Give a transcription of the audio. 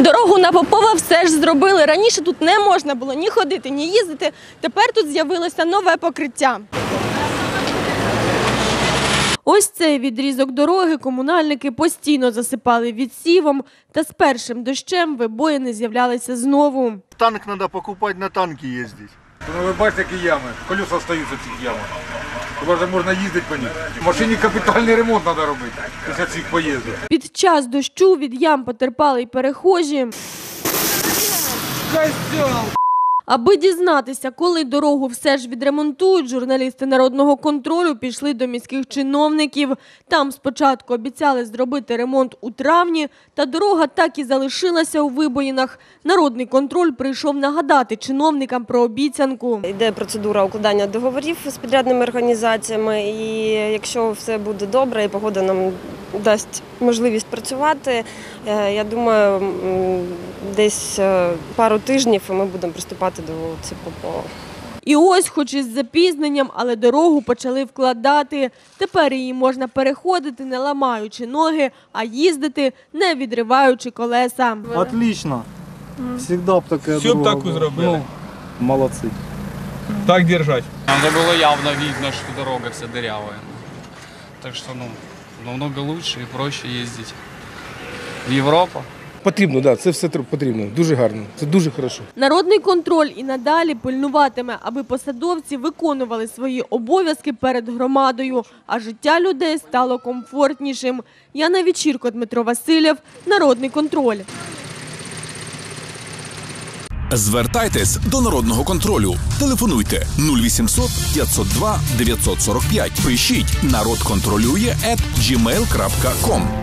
Дорогу на Попова все ж зробили. Раніше тут не можна було ні ходити, ні їздити. Тепер тут з'явилося нове покриття. Ось цей відрізок дороги комунальники постійно засипали відсівом, та з першим дощем вибоїни з'являлися знову. Танк треба покупати на танки ездить. Ну, ви бачите, які ями. Колеса остаються в цих ямах. Хіба ж можна їздити по них? В машині капітальний ремонт треба робити після цих поїздок. Під час дощу від ям потерпали й перехожі. Аби дізнатися, коли дорогу все ж відремонтують, журналісти народного контролю пішли до міських чиновників. Там спочатку обіцяли зробити ремонт у травні, та дорога так і залишилася у вибоїнах. Народний контроль прийшов нагадати чиновникам про обіцянку. Йде процедура укладання договорів з підрядними організаціями, і якщо все буде добре, і погода нам дасть можливість працювати, е, я думаю, десь е, пару тижнів і ми будемо приступати до вулиці Попова. І ось, хоч із запізненням, але дорогу почали вкладати. Тепер її можна переходити, не ламаючи ноги, а їздити, не відриваючи колеса. Отлично. Всегда б таке Всю б таку зробили. Ну, молодці. Так держать. Надо было явно видно, что дорога вся дырявая. Так что, ну, намного лучше и проще ездить в Европу. Потрібно, да, це все тр- потрібно. Дуже гарно. Це дуже хорошо. Народний контроль і надалі пильнуватиме, аби посадовці виконували свої обов'язки перед громадою, а життя людей стало комфортнішим. Яна Вечірко, Дмитро Васильєв, Народний контроль. Звертайтесь до народного контролю. Телефонуйте 0800 502 945. Пишіть народ контролює at gmail.com.